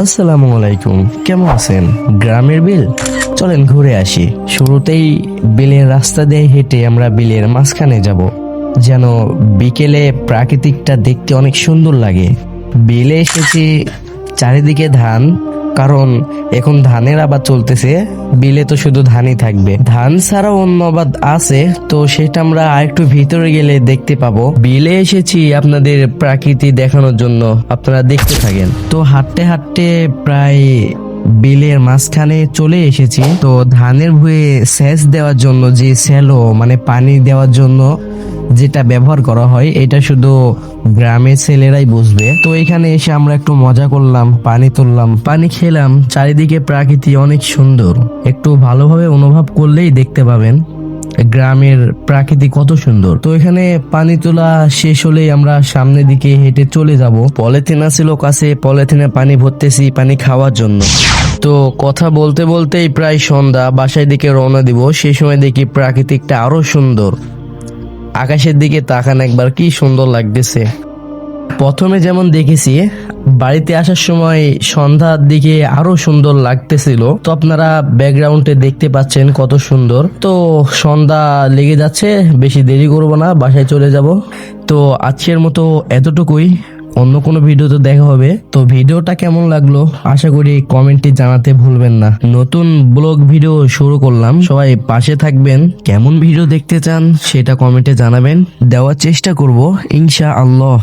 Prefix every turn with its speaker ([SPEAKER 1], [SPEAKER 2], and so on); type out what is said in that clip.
[SPEAKER 1] আসসালামু আলাইকুম। কেমন আছেন? গ্রামের বিল? চলেন ঘুরে আসি। শুরুতেই বিলের রাস্তা দিয়ে হেঁটে আমরা বিলের মাঝখানে যাব। যেন বিকেলে প্রাকৃতিকটা দেখতে অনেক সুন্দর লাগে। বিলে এসেছি চারিদিকে ধান কারণ এখন ধানের আবাদ চলতেছে, বিলে তো শুধু ধানই থাকবে। ধান ছাড়াও অন্য আবাদ আছে, তো সেটা আমরা আরেকটু ভিতরে গেলে দেখতে পাবো। বিলে এসেছি আপনাদের প্রাকৃতি দেখানোর জন্য, আপনারা দেখতে থাকেন। তো হাঁটতে হাঁটতে প্রায় বিলের মাঝখানে চলে এসেছি। তো ধানের ভুঁয়ে সেচ দেওয়ার জন্য যে স্যালো মানে পানি দেওয়ার জন্য যেটা ব্যবহার করা হয়, এটা শুধু গ্রামের ছেলেরাই বুঝবে। তো এখানে এসে আমরা একটু মজা করলাম, পানি তুললাম, পানি খেলাম। চারিদিকে প্রাকৃতি অনেক সুন্দর। একটু ভালোভাবে অনুভব করলেই দেখতে পাবেন গ্রামের প্রাকৃতি কত সুন্দর। তো এখানে পানি তোলা শেষ হলেই আমরা সামনের দিকে হেঁটে চলে যাব। পলিথিন ছিল কাছে, পলিথিনে পানি ভরতেছি পানি খাওয়ার জন্য। তো কথা বলতে বলতেই প্রায় সন্ধ্যা বাসায় দিকে রওনা দিব। সেই সময় দেখি প্রাকৃতিকটা আরও সুন্দর। আকাশের দিকে তাকান একবার, কি সুন্দর লাগতেছে। প্রথমে যেমন দেখেছি, বাড়িতে আসার সময় সন্ধ্যার দিকে আরও সুন্দর লাগতেছিল। তো আপনারা ব্যাকগ্রাউন্ডে দেখতে পাচ্ছেন কত সুন্দর। তো সন্ধ্যা লেগে যাচ্ছে, বেশি দেরি করব না, বাসায় চলে যাব। তো আজকের মতো এতটুকুই। অন্য কোনো ভিডিওতে দেখা হবে। তো ভিডিওটা কেমন লাগল আশা করি কমেন্টে জানাতে ভুলবেন না। নতুন ব্লগ ভিডিও শুরু করলাম। সবাই পাশে থাকবেন। কেমন ভিডিও দেখতে চান সেটা কমেন্টে জানাবেন। দেওয়ার চেষ্টা করব। ইনশা আল্লাহ